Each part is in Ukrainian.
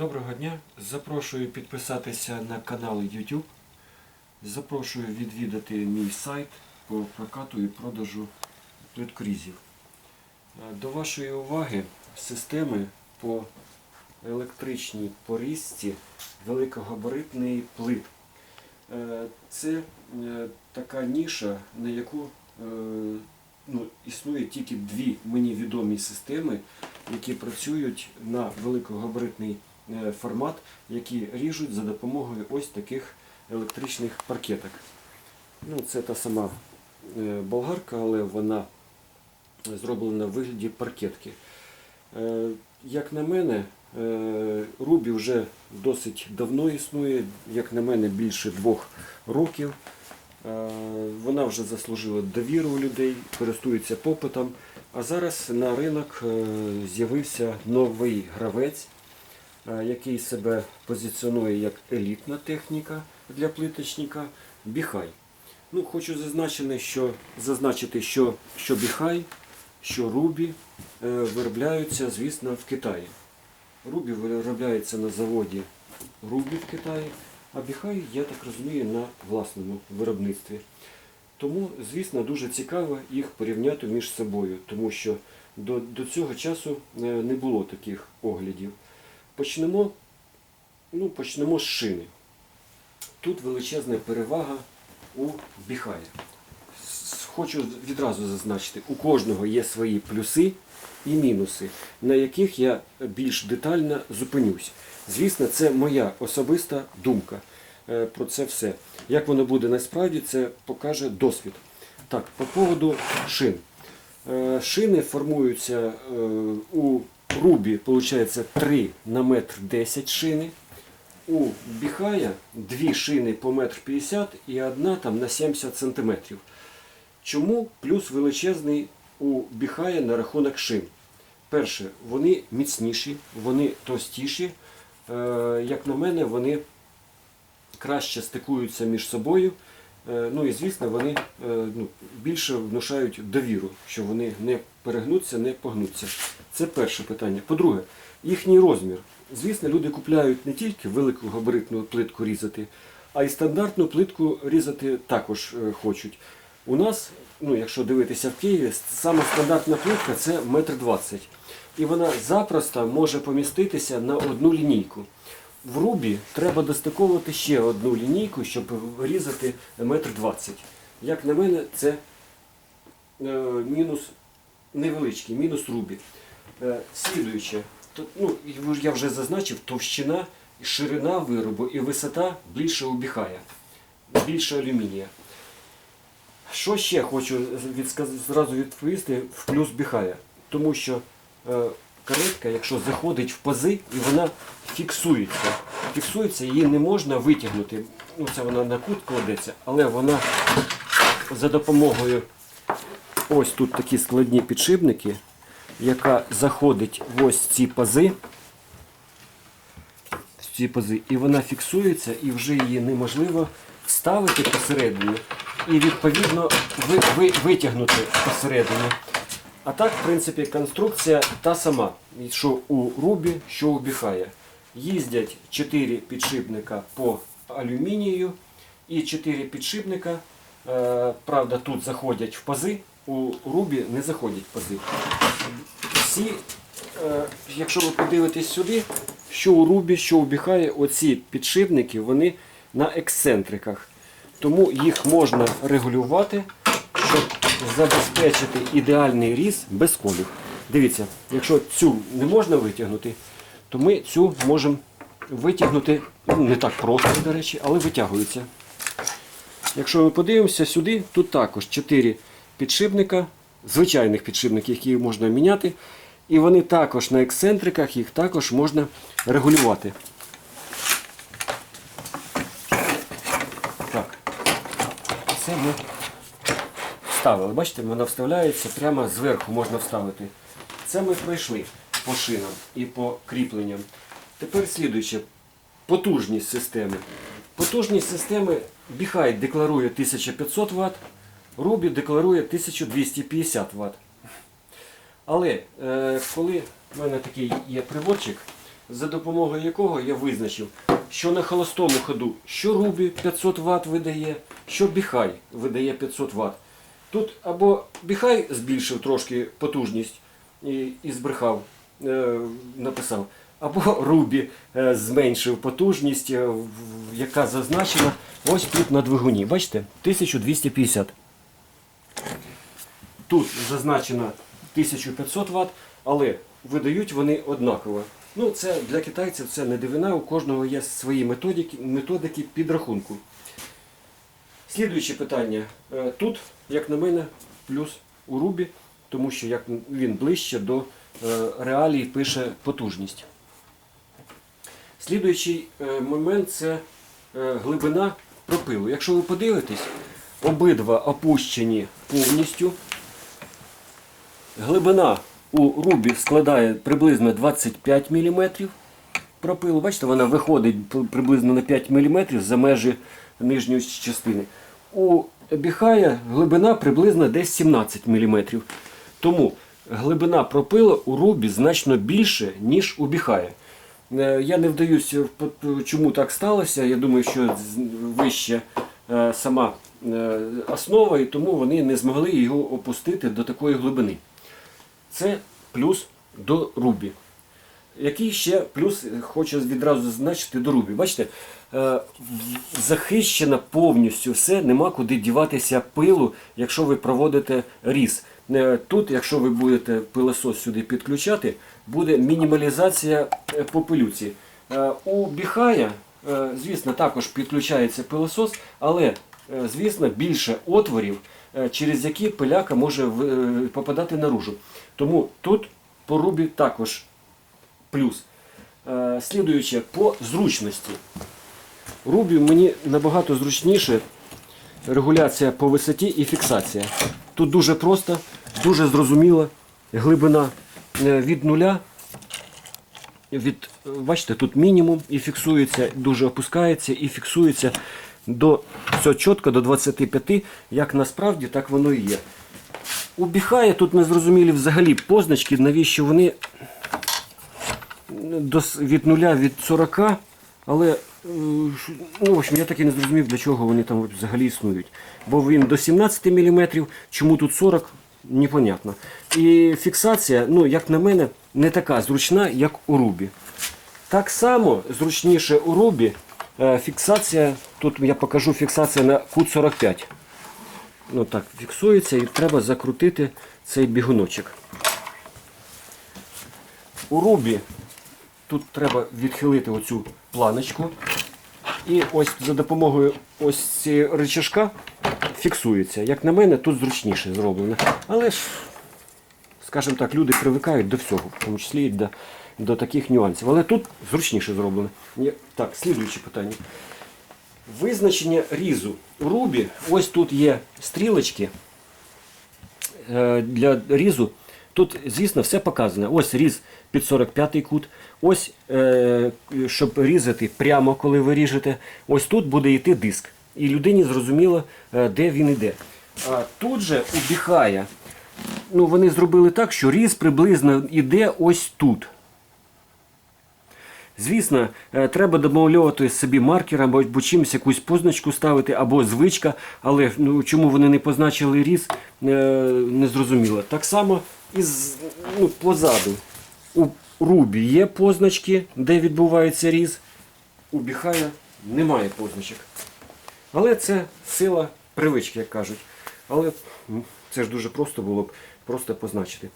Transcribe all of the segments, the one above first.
Доброго дня. Запрошую підписатися на канал YouTube. Запрошую відвідати мій сайт по прокату і продажу плиткорізів. Е, До вашої уваги системи по електричній порізці великогабаритний плит. Е, Це е, така ніша, на яку ну, існує тільки дві мені відомі системи, які працюють на великогабаритний е, формат, які ріжуть за допомогою ось таких електричних паркеток. Ну, це та сама е, болгарка, але вона зроблена в вигляді паркетки. Е, Як на мене, е, Рубі вже досить давно існує, як на мене, більше двох років. Е, Вона вже заслужила довіру у людей, користується попитом. А зараз на ринок е, з'явився новий гравець, е, який себе позиціонує як елітна техніка для плиточника Біхай. Ну, хочу зазначити, що, зазначити, що, що Біхай, що Рубі е, виробляються, звісно, в Китаї. Рубі виробляється на заводі Рубі в Китаї, а Біхай, я так розумію, на власному виробництві. Тому, звісно, дуже цікаво їх порівняти між собою, тому що до, до цього часу е, не було таких оглядів. Почнемо, ну, почнемо з шини. Тут величезна перевага у Біхая. Хочу відразу зазначити, у кожного є свої плюси і мінуси, на яких я більш детально зупинюсь. Звісно, це моя особиста думка е, про це все. Як воно буде насправді, це покаже досвід. Так, по поводу шин. Е, Шини формуються е, у Рубі, виходить, 3 на метр 10 шини. У Біхая дві шини по метр 50 і одна там на 70 сантиметрів. Чому плюс величезний у Біхая на рахунок шин? Перше, вони міцніші, вони товстіші. Е, Як на мене, вони краще стикуються між собою. Е, Ну і звісно, вони е, ну, більше внушають довіру, що вони не перегнуться, не погнуться. Це перше питання. По-друге, їхній розмір. Звісно, люди купляють не тільки велику габаритну плитку різати, а й стандартну плитку різати також е, хочуть. У нас, ну, якщо дивитися в Києві, саме стандартна плитка це метр двадцять. І вона запросто може поміститися на одну лінійку. В рубі треба достиковувати ще одну лінійку, щоб різати метр двадцять. Як на мене, це е, мінус невеличкий, мінус рубі. Е, слідуюче, то, ну, я вже зазначив, товщина, ширина виробу і висота більше убіхає, більше алюмінія. Що ще хочу зразу відповісти в плюс біхая? Тому що е, каретка, якщо заходить в пази, і вона фіксується. Фіксується, її не можна витягнути. Ну, вона на кут кладеться, але вона за допомогою ось тут такі складні підшипники, яка заходить в ось ці пази. Ці пази, і вона фіксується, і вже її неможливо вставити посередині і відповідно ви, ви, витягнути посередині. А так, в принципі, конструкція та сама, що у Рубі, що у Біхая. Їздять 4 підшипника по алюмінію і 4 підшипника, е, правда, тут заходять в пази, у Рубі не заходять в пази. Всі, е, якщо ви подивитесь сюди, що у Рубі, що у Біхає, оці підшипники, вони на ексцентриках. Тому їх можна регулювати, щоб забезпечити ідеальний різ без колів. Дивіться, якщо цю не можна витягнути, то ми цю можемо витягнути ну, не так просто, до речі, але витягується. Якщо ми подивимося сюди, тут також 4 підшипника, звичайних підшипників, які можна міняти. І вони також на ексцентриках, їх також можна регулювати. Так. Це ми вставили. Бачите, вона вставляється прямо зверху можна вставити. Це ми пройшли по шинам і по кріпленням. Тепер слідуюче. Потужність системи. Потужність системи Біхай декларує 1500 Вт, Рубі декларує 1250 Вт. Але е, коли в мене такий є приводчик, за допомогою якого я визначив, що на холостому ходу що Рубі 500 Вт видає, що Біхай видає 500 Вт. Тут або Біхай збільшив трошки потужність і, і збрехав, е, написав, або Рубі е, зменшив потужність, е, в- яка зазначена ось тут на двигуні. Бачите? 1250. Тут зазначено 1500 Вт, але видають вони однаково. Ну, це для китайців це не дивина, у кожного є свої методики, методики підрахунку. Слідуюче питання. Е, Тут, як на мене, плюс у Рубі, тому що як він ближче до е, реалій пише потужність. Слідуючий е, момент це глибина пропилу. Якщо ви подивитесь, обидва опущені повністю. Глибина у рубі складає приблизно 25 мм пропилу. Бачите, вона виходить приблизно на 5 мм за межі нижньої частини. У біхая глибина приблизно десь 17 мм. Тому глибина пропила у рубі значно більше, ніж у біхая. Е, Я не вдаюся, чому так сталося. Я думаю, що вище е, сама е, основа, і тому вони не змогли його опустити до такої глибини. Це плюс до Рубі. Який ще плюс е, хочу відразу зазначити до Рубі. Бачите, е, захищено повністю все, нема куди діватися пилу, якщо ви проводите різ. Е, Тут, якщо ви будете пилосос сюди підключати, буде мінімалізація е, попелюці. Е, У Біхая, звісно, також підключається пилосос, але, звісно, більше отворів, через які пиляка може попадати наружу. Тому тут по рубі також плюс. Слідуюче по зручності. Рубі мені набагато зручніше регуляція по висоті і фіксація. Тут дуже просто, дуже зрозуміла глибина е, від нуля. Від, бачите, тут мінімум і фіксується, дуже опускається і фіксується до все чітко до 25, як насправді, так воно і є. У Біхая тут незрозумілі взагалі позначки, навіщо вони від нуля від 40, але ну, в общем, я так і не зрозумів, для чого вони там взагалі існують. Бо він до 17 мм, чому тут 40, непонятно. І фіксація, ну, як на мене, не така зручна, як у Рубі. Так само зручніше у Рубі е, фіксація, тут я покажу фіксація на кут 45. Ну так, фіксується і треба закрутити цей бігуночок. У рубі тут треба відхилити оцю планочку. І ось за допомогою ось цієї рычажка фіксується. Як на мене, тут зручніше зроблено. Але ж, скажімо так, люди привикають до всього, в тому числі і до, до таких нюансів. Але тут зручніше зроблено. Так, слідуюче питання. Визначення різу. У рубі ось тут є стрілочки е, для різу. Тут, звісно, все показано. Ось різ під 45 кут. Ось, е, щоб різати прямо, коли ви ріжете, ось тут буде йти диск. І людині зрозуміло, е, де він йде. А тут же у Біхая, ну, вони зробили так, що різ приблизно йде ось тут. Звісно, е, треба домовлювати собі маркером або, чимось якусь позначку ставити, або звичка, але ну, чому вони не позначили різ, е, не зрозуміло. Так само і ну, позаду. У Рубі є позначки, де відбувається різ. У Біхая немає позначок. Але це сила привички, як кажуть. Але це ж дуже просто було б просто позначити.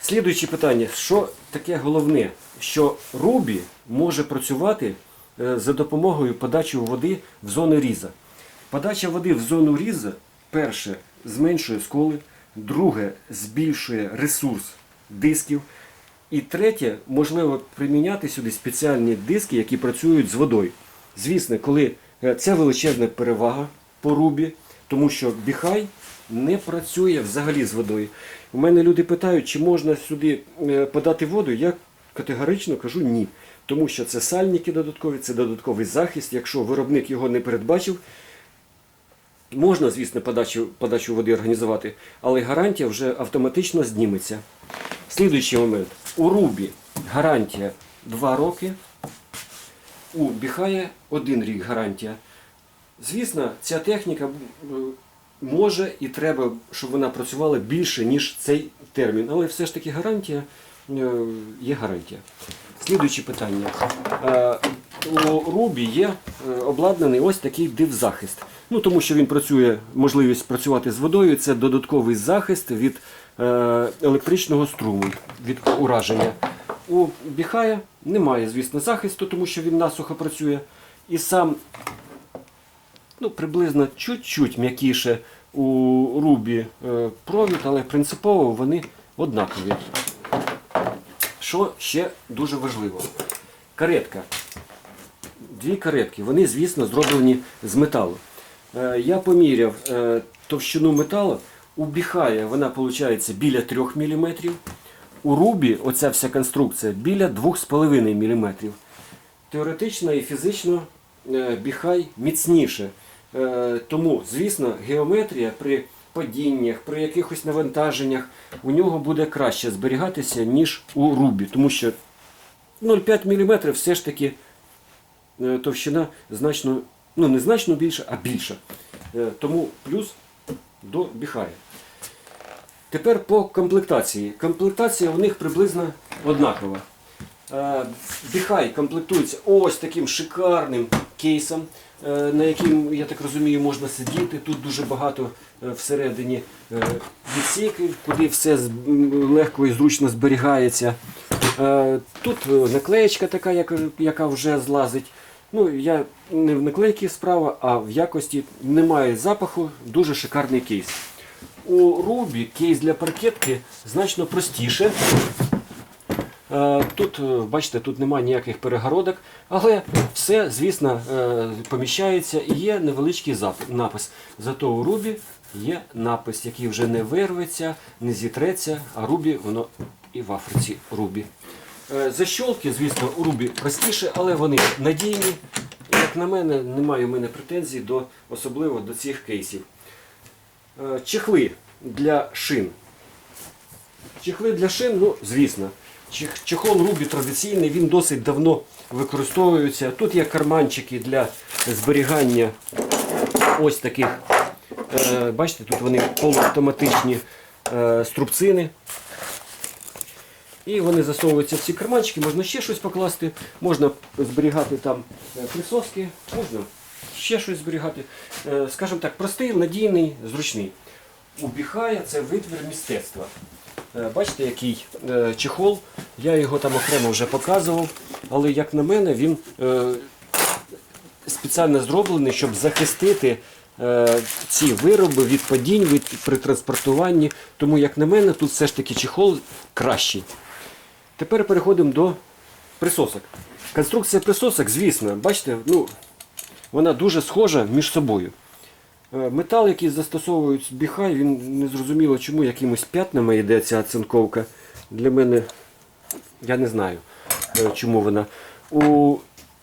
Слідуюче питання, що таке головне, що Рубі може працювати е, за допомогою подачі води в зону різа. Подача води в зону різа, перше, зменшує сколи, друге, збільшує ресурс дисків. І третє, можливо приміняти сюди спеціальні диски, які працюють з водою. Звісно, коли це величезна перевага по рубі, тому що біхай не працює взагалі з водою. У мене люди питають, чи можна сюди е, подати воду. Я категорично кажу ні. Тому що це сальники додаткові, це додатковий захист. Якщо виробник його не передбачив, можна, звісно, подачу, подачу води організувати, але гарантія вже автоматично зніметься. Слідуючий момент. У Рубі гарантія 2 роки. У Біхає 1 рік гарантія. Звісно, ця техніка е, може і треба, щоб вона працювала більше, ніж цей термін. Але все ж таки гарантія е, є гарантія. Слідуюче питання. У Рубі є е, обладнаний ось такий дивзахист. Ну, тому що він працює, можливість працювати з водою, це додатковий захист від е, електричного струму, від ураження. У Біхая немає, звісно, захисту, тому що він насухо працює. І сам ну, приблизно чуть-чуть м'якіше у Рубі е, провід, але принципово вони однакові. Що ще дуже важливо? Каретка. Дві каретки, вони, звісно, зроблені з металу. Е, Я поміряв е, товщину металу. У Біхая вона виходить біля 3 мм. У Рубі оця вся конструкція біля 2,5 мм. Теоретично і фізично е, Біхай міцніше. Тому, звісно, геометрія при падіннях, при якихось навантаженнях у нього буде краще зберігатися, ніж у Рубі. Тому що 0,5 мм все ж таки товщина значно, ну не значно більша, а більша. Е, Тому плюс до Біхая. Тепер по комплектації. Комплектація у них приблизно однакова. Е, Біхай комплектується ось таким шикарним кейсом, е, на яким, я так розумію, можна сидіти. Тут дуже багато е, всередині е, відсіків, куди все легко і зручно зберігається. Е, Тут е, наклеєчка така, яка вже злазить. Ну, я не в наклейці справа, а в якості немає запаху, дуже шикарний кейс. У Рубі кейс для паркетки значно простіше. Е, Тут, е, бачите, тут немає ніяких перегородок, але все, звісно, е, поміщається і є невеличкий напис. Зато у Рубі є напис, який вже не вирветься, не зітреться, а Рубі воно і в Африці Рубі. Е, Защолки, звісно, у Рубі простіше, але вони надійні. Як на мене, немає у мене претензій до, особливо до цих кейсів. Е, Чехли для шин. Чехли для шин, ну, звісно. Чех- Чехол Рубі традиційний, він досить давно використовується. Тут є карманчики для зберігання ось таких. е, Бачите, тут вони полуавтоматичні струбцини. І вони засовуються в ці карманчики, можна ще щось покласти, можна зберігати там е, присоски, можна ще щось зберігати. Е, Скажімо так, простий, надійний, зручний. У Біхая це витвір мистецтва. Е, Бачите, який чехол. Я його там окремо вже показував, але як на мене, він спеціально зроблений, щоб захистити ці вироби від падінь від, при транспортуванні. Тому, як на мене, тут все ж таки чехол кращий. Тепер переходимо до присосок. Конструкція присосок, звісно, бачите, ну, вона дуже схожа між собою. Е, Метал, який застосовують біхай, він не зрозуміло чому якимось п'ятнами йде ця оцинковка. Для мене я не знаю, е, чому вона. У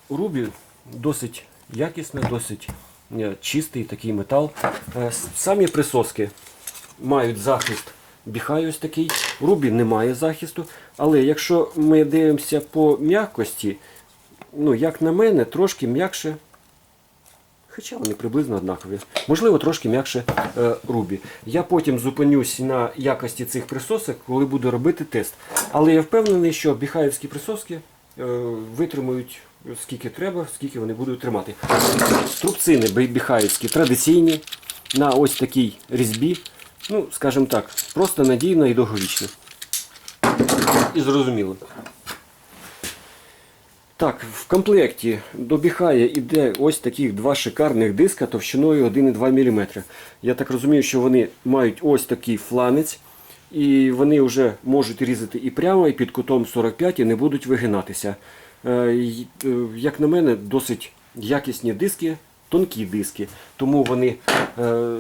Рубі досить якісна, досить е, чистий такий метал. Самі присоски мають захист біхай ось такий. Рубі немає захисту. Але якщо ми дивимося по м'якості, ну, як на мене, трошки м'якше Хоча вони приблизно однакові. Можливо, трошки м'якше е, рубі. Я потім зупинюсь на якості цих присосок, коли буду робити тест. Але я впевнений, що біхаївські присоски е, витримують скільки треба, скільки вони будуть тримати. Струбцини біхаївські традиційні, на ось такій різьбі. Ну, скажімо так, просто надійно і довговічно. І зрозуміло. Так, в комплекті до Біхая йде ось таких два шикарних диска товщиною 1,2 мм. Я так розумію, що вони мають ось такий фланець, і вони вже можуть різати і прямо, і під кутом 45 і не будуть вигинатися. Е, е, Як на мене, досить якісні диски, тонкі диски, тому вони е,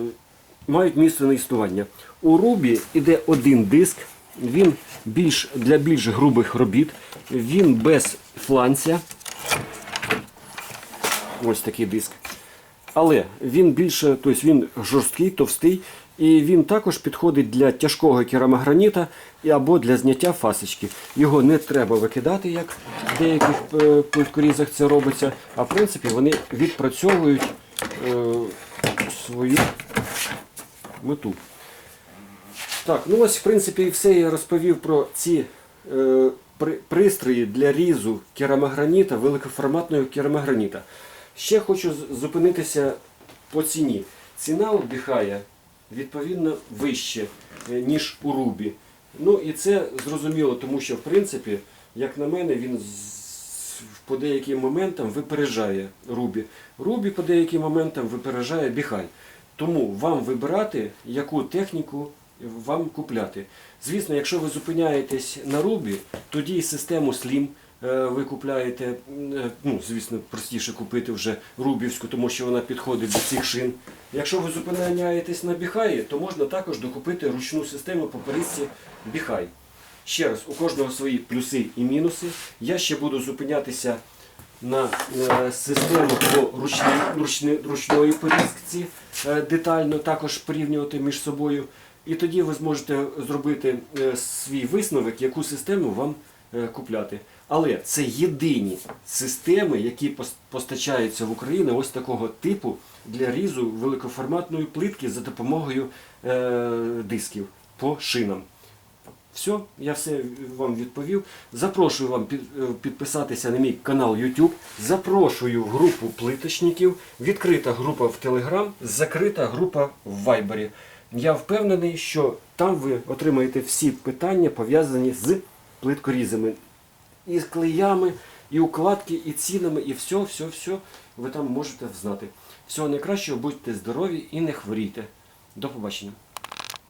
мають місце на існування. У Рубі йде один диск, він більш, для більш грубих робіт, він без фланця. Ось такий диск. Але він більше, тобто він жорсткий, товстий, І він також підходить для тяжкого керамограніта або для зняття фасочки. Його не треба викидати, як в деяких е, плиткорізах це робиться. А в принципі вони відпрацьовують е, свою мету. Так, ну ось в принципі і все я розповів про ці е, при- пристрої для різу керамограніта, великоформатного керамограніта. Ще хочу зупинитися по ціні. Ціна у відповідно вище, е, ніж у Рубі. Ну і це зрозуміло, тому що в принципі, як на мене, він по деяким моментам випереджає Рубі. Рубі по деяким моментам випереджає Біхай. Тому вам вибирати, яку техніку вам купляти. Звісно, якщо ви зупиняєтесь на Рубі, тоді і систему Slim е, ви купляєте, е, ну, звісно, простіше купити вже Рубівську, тому що вона підходить до цих шин. Якщо ви зупиняєтесь на Біхаї, то можна також докупити ручну систему по порізці Біхай. Ще раз, у кожного свої плюси і мінуси. Я ще буду зупинятися на е, систему по ручній, ручні- ручної порізці е, детально, також порівнювати між собою. І тоді ви зможете зробити е, свій висновок, яку систему вам купляти. Але це єдині системи, які постачаються в Україну ось такого типу для різу великоформатної плитки за допомогою дисків по шинам. Все, я все вам відповів. Запрошую вам е, підписатися на мій канал YouTube. Запрошую групу плиточників. Відкрита група в Telegram, закрита група в Viber. Я впевнений, що там ви отримаєте всі питання, пов'язані з плиткорізами. І з клеями, і укладки, і цінами, і все, все, все ви там можете знати. Всього найкращого, будьте здорові і не хворійте. До побачення.